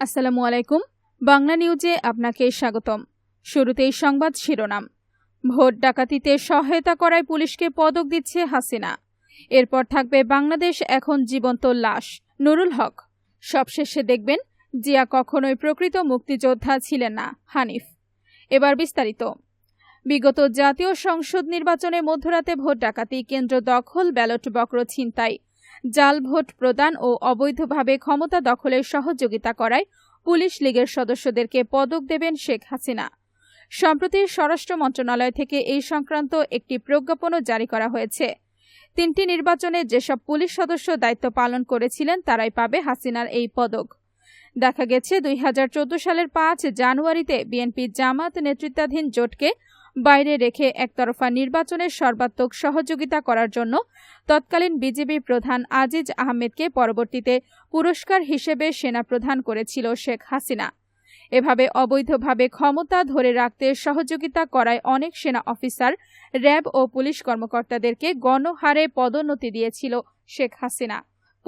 আসসালামু আলাইকুম। বাংলা নিউজে আপনাকে স্বাগতম। শুরুতেই সংবাদ শিরোনাম। ভোট ডাকাতিতে সহায়তা করায় পুলিশকে পদক দিচ্ছে হাসিনা। এরপর থাকবে বাংলাদেশ এখন জীবন্ত লাশ। নুরুল হক। সবশেষে দেখবেন, জিয়া কখনোই প্রকৃত মুক্তিযোদ্ধা ছিলেন না, হানিফ। এবার বিস্তারিত। বিগত জাতীয় সংসদ নির্বাচনে মধ্যরাতে ভোট ডাকাতি কেন্দ্র দখল, ব্যালট বক্র ছিনতাই। জাল ভোট প্রদান ও অবৈধভাবে ক্ষমতা দখলের সহযোগিতা করায় পুলিশ লীগের সদস্যদেরকে পদক দেবেন শেখ হাসিনা। সম্প্রতি স্বরাষ্ট্র মন্ত্রণালয় থেকে এই সংক্রান্ত একটি প্রজ্ঞাপনও জারি করা হয়েছে। তিনটি নির্বাচনে যেসব পুলিশ সদস্য দায়িত্ব পালন করেছিলেন, তারাই পাবে হাসিনার এই পদক। দেখা গেছে, দুই হাজার চোদ্দ সালের পাঁচ জানুয়ারিতে বিএনপি জামাত নেতৃত্বাধীন জোটকে বাইরে রেখে একতরফা নির্বাচনের সর্বাত্মক সহযোগিতা করার জন্য তৎকালীন বিজেপি প্রধান আজিজ আহমেদকে পরবর্তীতে পুরস্কার হিসেবে সেনা প্রধান করেছিল শেখ হাসিনা। এভাবে অবৈধভাবে ক্ষমতা ধরে রাখতে সহযোগিতা করায় অনেক সেনা অফিসার, র্যাব ও পুলিশ কর্মকর্তাদেরকে গণহারে পদোন্নতি দিয়েছিল শেখ হাসিনা।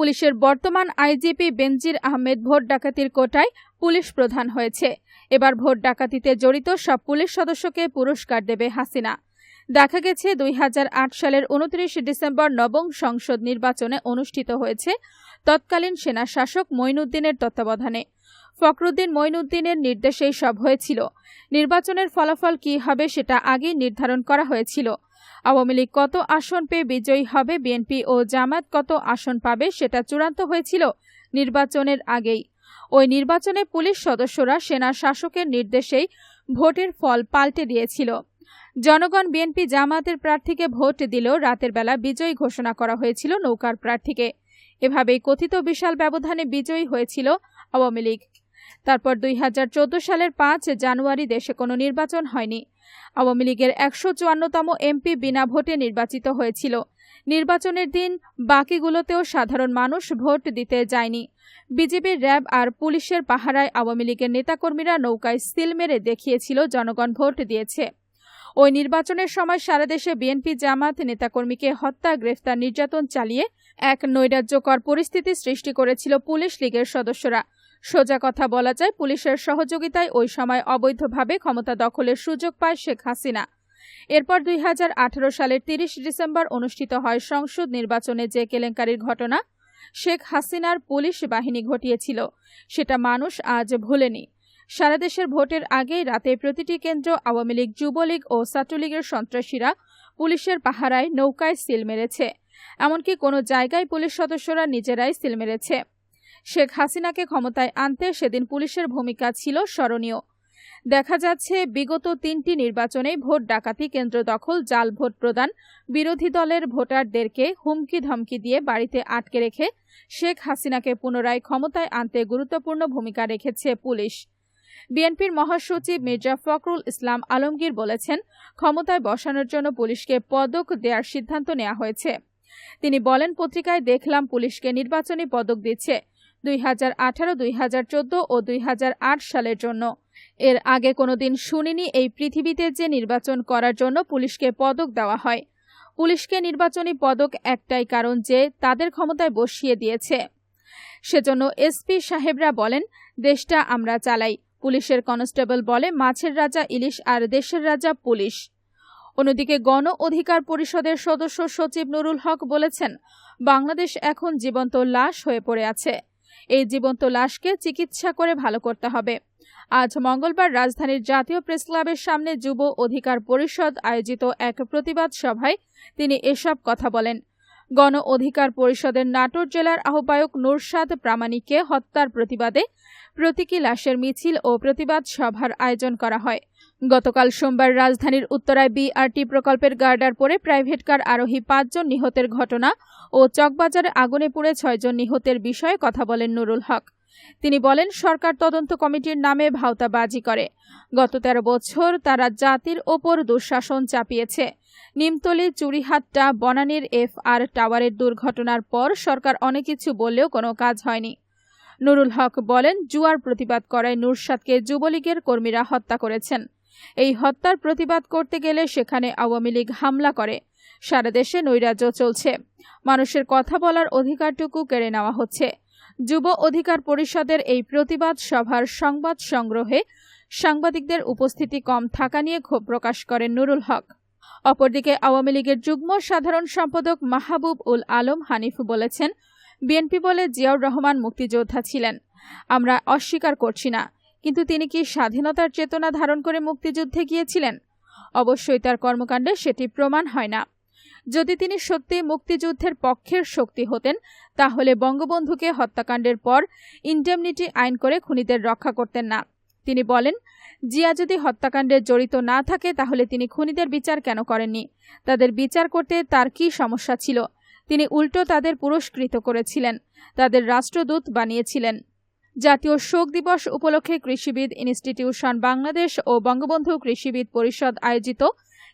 পুলিশের বর্তমান আইজিপি বেনজির আহমেদ ভোট ডাকাতির কোটায় পুলিশ প্রধান হয়েছে। এবার ভোট ডাকাতিতে জড়িত সব পুলিশ সদস্যকে পুরস্কার দেবে হাসিনা। দেখা গেছে, দুই হাজার আট সালের উনত্রিশ ডিসেম্বর নবম সংসদ নির্বাচনে অনুষ্ঠিত হয়েছে তৎকালীন সেনা শাসক মঈনুদ্দিনের তত্ত্বাবধানে। ফখরুদ্দিন মঈনুদ্দিনের নির্দেশেই সব হয়েছিল। নির্বাচনের ফলাফল কি হবে সেটা আগেই নির্ধারণ করা হয়েছিল। আওয়ামী লীগ কত আসন পেয়ে বিজয়ী হবে, বিএনপি ও জামাত কত আসন পাবে সেটা চূড়ান্ত হয়েছিল নির্বাচনের আগেই। ওই নির্বাচনে পুলিশ সদস্যরা সেনা শাসকের নির্দেশেই ভোটের ফল পাল্টে দিয়েছিল। জনগণ বিএনপি জামাতের প্রার্থীকে ভোট দিলেও রাতের বেলা বিজয়ী ঘোষণা করা হয়েছিল নৌকার প্রার্থীকে। এভাবেই কথিত বিশাল ব্যবধানে বিজয়ী হয়েছিল আওয়ামী লীগ। তারপর দুই হাজার চোদ্দ সালের পাঁচ জানুয়ারি দেশে কোনো নির্বাচন হয়নি। আওয়ামী লীগের একশো চুয়ান্নতম এমপি বিনা ভোটে নির্বাচিত হয়েছিল। নির্বাচনের দিন বাকিগুলোতেও সাধারণ মানুষ ভোট দিতে যায়নি। বিজেপির র্যাব আর পুলিশের পাহারায় আওয়ামী লীগের নেতাকর্মীরা নৌকায় সিল মেরে দেখিয়েছিল, জনগণ ভোট দিয়েছে। ওই নির্বাচনের সময় সারা দেশে বিএনপি জামাত নেতাকর্মীকে হত্যা, গ্রেফতার, নির্যাতন চালিয়ে এক নৈরাজ্যকর পরিস্থিতি সৃষ্টি করেছিল পুলিশ লীগের সদস্যরা। সোজা কথা বলা যায় পুলিশের সহযোগিতায় ওই সময় অবৈধভাবে ক্ষমতা দখলের সুযোগ পায় শেখ হাসিনা। এরপর দুই হাজার আঠারো সালের তিরিশ ডিসেম্বর অনুষ্ঠিত হয় সংসদ নির্বাচনে যে কেলেঙ্কারির ঘটনা, শেখ হাসিনার পুলিশ বাহিনী ঘটিয়েছিল, সেটা মানুষ আজ ভুলেনি। সারা দেশের ভোটের আগেই রাতে প্রতিটি কেন্দ্র, আওয়ামী লীগ, যুবলীগ ও ছাত্রলীগের সন্ত্রাসীরা পুলিশের পাহারায় নৌকায় সিল মেরেছে। এমনকি কোনো জায়গায় পুলিশ সদস্যরা নিজেরাই সিল মেরেছে। শেখ হাসিনাকে ক্ষমতায় আনতে সেদিন পুলিশের ভূমিকা ছিল স্মরণীয়। দেখা যাচ্ছে, বিগত তিনটি নির্বাচনে ভোট ডাকাতি কেন্দ্র দখল, জাল ভোট প্রদান, বিরোধী দলের ভোটারদেরকে হুমকি ধমকি দিয়ে বাড়িতে আটকে রেখে শেখ হাসিনাকে পুনরায় ক্ষমতায় আনতে গুরুত্বপূর্ণ ভূমিকা রেখেছে পুলিশ। বিএনপির মহাসচিব মির্জা ফখরুল ইসলাম আলমগীর বলেছেন, ক্ষমতায় বসানোর জন্য পুলিশকে পদক দেওয়ার সিদ্ধান্ত নেওয়া হয়েছে। তিনি বলেন, পত্রিকায় দেখলাম, পুলিশকে নির্বাচনী পদক দিচ্ছে। দুই হাজার আঠারো, দুই হাজার চোদ্দ ও দুই হাজার আট সালের জন্য। এর আগে কোনোদিন শুনিনি এই পৃথিবীতে যে নির্বাচন করার জন্য পুলিশকে পদক দেওয়া হয়। পুলিশকে নির্বাচনী পদক একটাই কারণ যে তাদের ক্ষমতায় বসিয়ে দিয়েছে। সেজন্য এসপি সাহেবরা বলেন, দেশটা আমরা চালাই। পুলিশের কনস্টেবল বলে মাছের রাজা ইলিশ আর দেশের রাজা পুলিশ। অন্যদিকে গণ অধিকার পরিষদের সদস্য সচিব নুরুল হক বলেছেন, বাংলাদেশ এখন জীবন্ত লাশ হয়ে পড়ে আছে। এই জীবন্ত লাশকে চিকিৎসা করে ভালো করতে হবে। আজ মঙ্গলবার রাজধানীর জাতীয় প্রেস ক্লাবের সামনে যুব অধিকার পরিষদ আয়োজিত এক প্রতিবাদ সভায় তিনি এসব কথা বলেন। গণ অধিকার পরিষদের নাটোর জেলার আহ্বায়ক নুরসাদ প্রামাণিককে হত্যার প্রতিবাদে প্রতীকী লাশের মিছিল ও প্রতিবাদ সভার আয়োজন করা হয়। গতকাল সোমবার রাজধানীর উত্তরায় বিআরটি প্রকল্পের গার্ডার পরে প্রাইভেট কার আরোহী পাঁচজন নিহতের ঘটনা ও চকবাজারে আগুনে পুড়ে ছয়জন নিহতের বিষয়ে কথা বলেন নুরুল হক। তিনি বলেন, সরকার তদন্ত কমিটির নামে ভাওতাবাজি করে। গত তেরো বছর তারা জাতির ওপর দুঃশাসন চাপিয়েছে। নিমতলি, চুরিহাট্টা, বনানীর এফ আর টাওয়ারের দুর্ঘটনার পর সরকার অনেক কিছু বললেও কোনো কাজ হয়নি। নুরুল হক বলেন, জুয়ার প্রতিবাদ করায় নুরসাদকে যুবলীগের কর্মীরা হত্যা করেছেন। এই হত্যার প্রতিবাদ করতে গেলে সেখানে আওয়ামী লীগ হামলা করে। সারা দেশে নৈরাজ্য চলছে। মানুষের কথা বলার অধিকারটুকু কেড়ে নেওয়া হচ্ছে। যুব অধিকার পরিষদের এই প্রতিবাদ সভার সংবাদ সংগ্রহে সাংবাদিকদের উপস্থিতি কম থাকা নিয়ে ক্ষোভ প্রকাশ করেন নুরুল হক। অপরদিকে আওয়ামী লীগের যুগ্ম সাধারণ সম্পাদক মাহবুব উল আলম হানিফ বলেছেন বিএনপি বলে জিয়াউর রহমান মুক্তিযোদ্ধা ছিলেন। আমরা অস্বীকার করছি না, কিন্তু তিনি কি স্বাধীনতার চেতনা ধারণ করে মুক্তিযুদ্ধে গিয়েছিলেন? অবশ্যই তার কর্মকাণ্ডে সেটি প্রমাণ হয় না। যদি তিনি সত্যি মুক্তিযুদ্ধের পক্ষের শক্তি হতেন, তাহলে বঙ্গবন্ধুকে হত্যাকাণ্ডের পর ইন্ডেমনিটি আইন করে খুনিদের রক্ষা করতেন না। তিনি বলেন, জিয়া যদি হত্যাকাণ্ডে জড়িত না থাকে, তাহলে তিনি খুনিদের বিচার কেন করেননি? তাদের বিচার করতে তার কি সমস্যা ছিল? তিনি উল্টো তাদের পুরস্কৃত করেছিলেন, তাদের রাষ্ট্রদূত বানিয়েছিলেন। জাতীয় শোক দিবস উপলক্ষে কৃষিবিদ ইনস্টিটিউশন বাংলাদেশ ও বঙ্গবন্ধু কৃষিবিদ পরিষদ আয়োজিত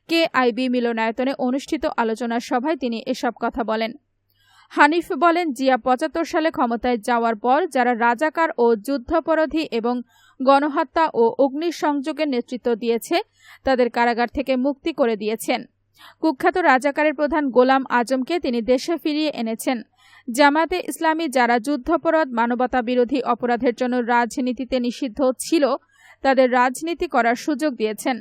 কে আইবি মিলনায়তনে অনুষ্ঠিত আলোচনা সভায় তিনি এসব কথা বলেন। হানিফ বলেন, জিয়া পঁচাত্তর সালে ক্ষমতায় যাওয়ার পর যারা রাজাকার ও যুদ্ধাপরাধী এবং গণহত্যা ও অগ্নিসংযোগের নেতৃত্ব দিয়েছে, তাদের কারাগার থেকে মুক্তি করে দিয়েছেন। কুখ্যাত রাজাকারের প্রধান গোলাম আজমকে তিনি দেশে ফিরিয়ে এনেছেন। জামাতে ইসলামী যারা যুদ্ধাপরাধ, মানবতা বিরোধী অপরাধের জন্য রাজনীতিতে নিষিদ্ধ ছিল, তাদের রাজনীতি করার সুযোগ দিয়েছেন।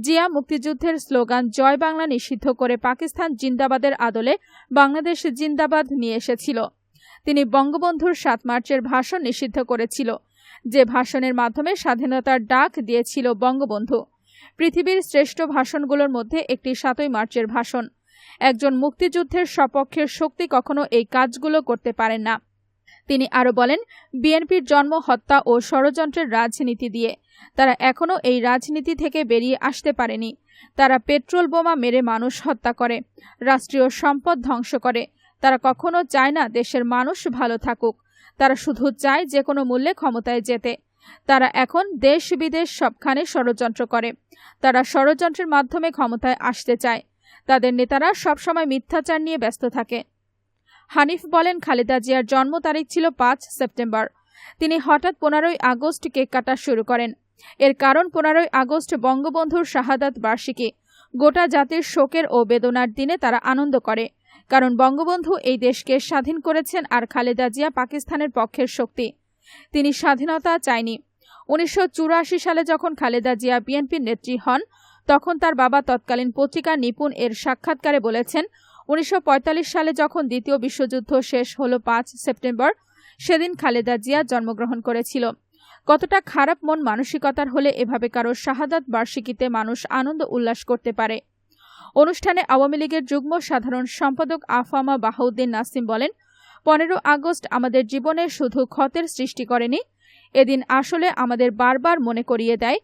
জিয়া মুক্তিযুদ্ধের স্লোগান, জয় বাংলা নিষিদ্ধ করে পাকিস্তান জিন্দাবাদের আদলে বাংলাদেশ জিন্দাবাদ নিয়ে এসেছিল। তিনি বঙ্গবন্ধুর সাত মার্চের ভাষণ নিষিদ্ধ করেছিল। যে ভাষণের মাধ্যমে স্বাধীনতার ডাক দিয়েছিল বঙ্গবন্ধু। পৃথিবীর শ্রেষ্ঠ ভাষণগুলোর মধ্যে একটি সাতই মার্চের ভাষণ। একজন মুক্তিযুদ্ধের সপক্ষের শক্তি কখনো এই কাজগুলো করতে পারেন না। তিনি আরও বলেন, বিএনপির জন্ম, হত্যা ও ষড়যন্ত্রের রাজনীতি দিয়ে। তারা এখনও এই রাজনীতি থেকে বেরিয়ে আসতে পারেনি। তারা পেট্রোল বোমা মেরে মানুষ হত্যা করে, রাষ্ট্রীয় সম্পদ ধ্বংস করে। তারা কখনো চায় না দেশের মানুষ ভালো থাকুক। তারা শুধু চায় যে কোনো মূল্যে ক্ষমতায় যেতে। তারা এখন দেশ বিদেশ সবখানে ষড়যন্ত্র করে। তারা ষড়যন্ত্রের মাধ্যমে ক্ষমতায় আসতে চায়। তাদের নেতারা সবসময় মিথ্যাচার নিয়ে ব্যস্ত থাকে। হানিফ বলেন, খালেদা জিয়ার জন্ম তারিখ ছিল পাঁচ সেপ্টেম্বর। তিনি হঠাৎ পনেরোই আগস্ট কেক কাটা শুরু করেন। এর কারণ পনেরোই আগস্ট বঙ্গবন্ধুর শাহাদাত বার্ষিকী। গোটা জাতির শোকের ও বেদনার দিনে তারা আনন্দ করে। কারণ বঙ্গবন্ধু এই দেশকে স্বাধীন করেছেন আর খালেদা জিয়া পাকিস্তানের পক্ষের শক্তি। তিনি স্বাধীনতা চায়নি। উনিশশো চুরাশি সালে যখন খালেদা জিয়া বিএনপির নেত্রী হন, তখন তার বাবা তৎকালীন পত্রিকা নিপুণ এর সাক্ষাৎকারে বলেছেন, উনিশশো পঁয়তাল্লিশ সালে যখন দ্বিতীয় বিশ্বযুদ্ধ শেষ হলো পাঁচ সেপ্টেম্বর, সেদিন খালেদা জিয়া জন্মগ্রহণ করেছিল। কতটা খারাপ মন মানসিকতার হলে এভাবে কারও শাহাদাত বার্ষিকীতে মানুষ আনন্দ উল্লাস করতে পারে। অনুষ্ঠানে আওয়ামী লীগের যুগ্ম সাধারণ সম্পাদক আফামা বাহাউদ্দিন নাসিম বলেন পনেরো আগস্ট আমাদের জীবনে শুধু ক্ষতের সৃষ্টি করেনি, এদিন আসলে আমাদের বারবার মনে করিয়ে দেয়